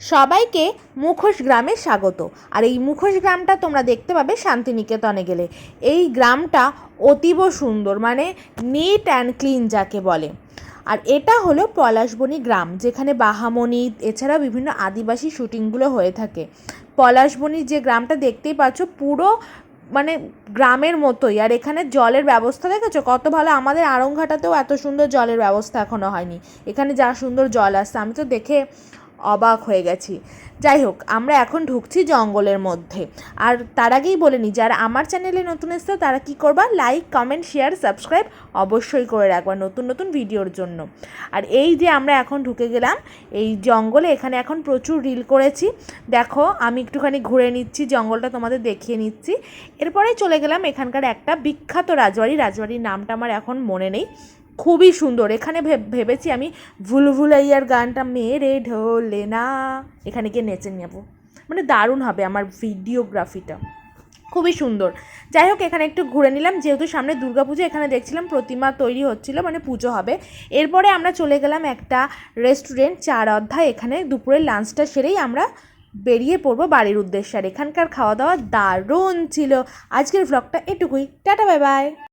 সবাইকে মুখোশ গ্রামে স্বাগত। আর এই মুখোশ গ্রামটা তোমরা দেখতে পাবে শান্তিনিকেতনে গেলে। এই গ্রামটা অতীব সুন্দর মানে নিট অ্যান্ড ক্লিন যাকে বলে। আর এটা হলো পলাশবনি গ্রাম, যেখানে বাহামণি, এছাড়াও বিভিন্ন আদিবাসী শুটিংগুলো হয়ে থাকে। পলাশবনির যে গ্রামটা দেখতেই পাচ্ছ, পুরো মানে গ্রামের মতোই। আর এখানে জলের ব্যবস্থা দেখেছ? কত ভালো, আমাদের আড়ংঘাটাতেও এত সুন্দর জলের ব্যবস্থা এখনও হয়নি। এখানে যা সুন্দর জল আসছে, আমি তো দেখে অবাক হয়ে গেছি। যাই হোক, আমরা এখন ঢুকছি জঙ্গলের মধ্যে। আর তার আগেই বলে নিই যারা আমার চ্যানেলে নতুন এসছে, তারা কি করবা? লাইক কমেন্ট শেয়ার সাবস্ক্রাইব অবশ্যই করে রাখবা নতুন নতুন ভিডিওর জন্য। আর এই যে আমরা এখন ঢুকে গেলাম, এই জঙ্গলে এখানে এখন প্রচুর রিল করেছি। দেখো, আমি একটুখানি ঘুরে নিচ্ছি, জঙ্গলটা তোমাদের দেখিয়ে নিচ্ছি। এরপরে চলে গেলাম এখানকার একটা বিখ্যাত রাজবাড়ি। রাজবাড়ির নামটা আমার এখন মনে নেই। খুবই সুন্দর। এখানে ভেব- ভেবেছি আমি ভুলভুলাইয়ার গানটা মেরে ঢোলে না। এখানে গিয়ে নেচে নেব। মানে দারুণ হবে আমার ভিডিওগ্রাফিটা। খুবই সুন্দর। যাই হোক, এখানে একটু ঘুরে নিলাম। যেহেতু সামনে দুর্গাপুজো, এখানে দেখছিলাম প্রতিমা তৈরি হচ্ছিল মানে পুজো হবে। এরপরে আমরা চলে গেলাম একটা রেস্টুরেন্ট, চার অধ্যায়। এখানে দুপুরের লাঞ্চটা সেরেই আমরা বেরিয়ে পড়ব বাড়ির উদ্দেশ্যে। আর এখানকার খাওয়া দাওয়া দারুণ ছিল। আজকের ভ্লগটা এটুকুই। Tata, bye bye.